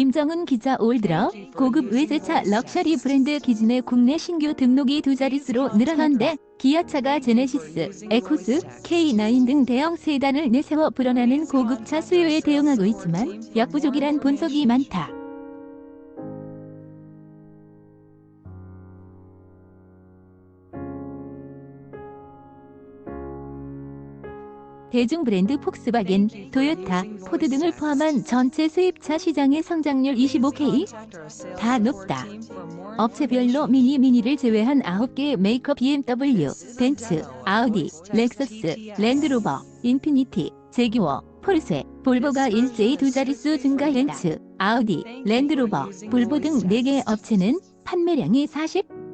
김정은 기자 올 들어 고급 외제차 럭셔리 브랜드 기준의 국내 신규 등록이 두 자릿수로 늘어난데 기아차가 제네시스, 에코스, K9 등 대형 세단을 내세워 불어나는 고급차 수요에 대응하고 있지만 역부족이란 분석이 많다. 대중 브랜드 폭스바겐, 토요타, 포드 등을 포함한 전체 수입차 시장의 성장률 25K 다 높다. 업체별로 미니 미니를 제외한 9개 메이커 BMW, 벤츠, 아우디, 렉서스, 랜드로버, 인피니티, 제기워, 폴세, 볼보가 일제히 두 자릿수 증가 벤츠, 아우디, 랜드로버, 볼보 등 4개 업체는 판매량이 40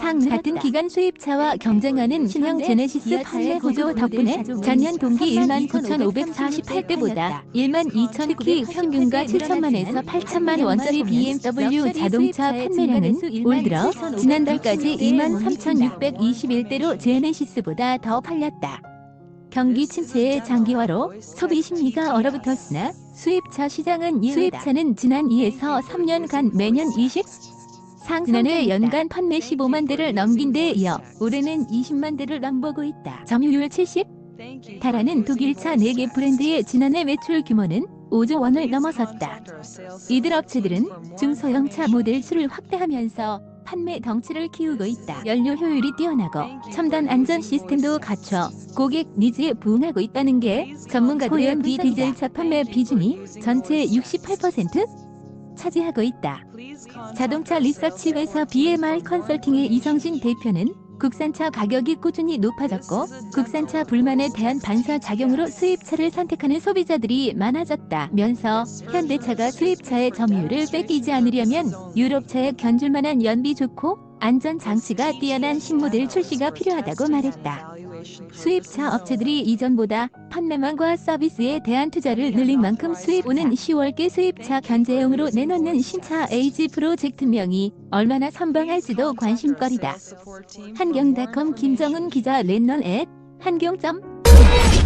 상 같은 기간 수입차와 경쟁하는 신형 제네시스 판매 구조 덕분에 전년 동기 1만 9,548대보다 1만 2천 키 평균과 7천만에서 8천만 원짜리 BMW 자동차 판매량은 올 들어 지난달까지 2만 3,621대로 제네시스보다 더 팔렸다. 경기 침체의 장기화로 소비 심리가 얼어붙었으나 수입차 시장은 수입차는 지난 2에서 3년간 매년 20 지난해 연간 판매 15만 대를 넘긴 데 이어 올해는 20만 대를 넘보고 있다. 점유율 70 달하는 독일차 4개 브랜드의 지난해 매출 규모는 5조 원을 넘어섰다. 이들 업체들은 중소형차 모델 수를 확대하면서 판매 덩치를 키우고 있다. 연료 효율이 뛰어나고 첨단 안전 시스템도 갖춰 고객 니즈에 부응하고 있다는 게 전문가들의 비디젤차 판매 비중이 전체의 68% 차지하고 있다. 자동차 리서치 회사 BMR 컨설팅의 이성진 대표는 국산차 가격이 꾸준히 높아졌고 국산차 불만에 대한 반사 작용으로 수입차를 선택하는 소비자들이 많아졌다면서 현대차가 수입차의 점유율을 뺏기지 않으려면 유럽차에 견줄 만한 연비 좋고 안전 장치가 뛰어난 신모델 출시가 필요하다고 말했다. 수입차 업체들이 이전보다 판매망과 서비스에 대한 투자를 늘린 만큼 수입 오는 10월께 수입차 견제용으로 내놓는 신차 에이지 프로젝트명이 얼마나 선방할지도 관심거리다. 한경닷컴 김정은 기자 랜넌 앱 한경.com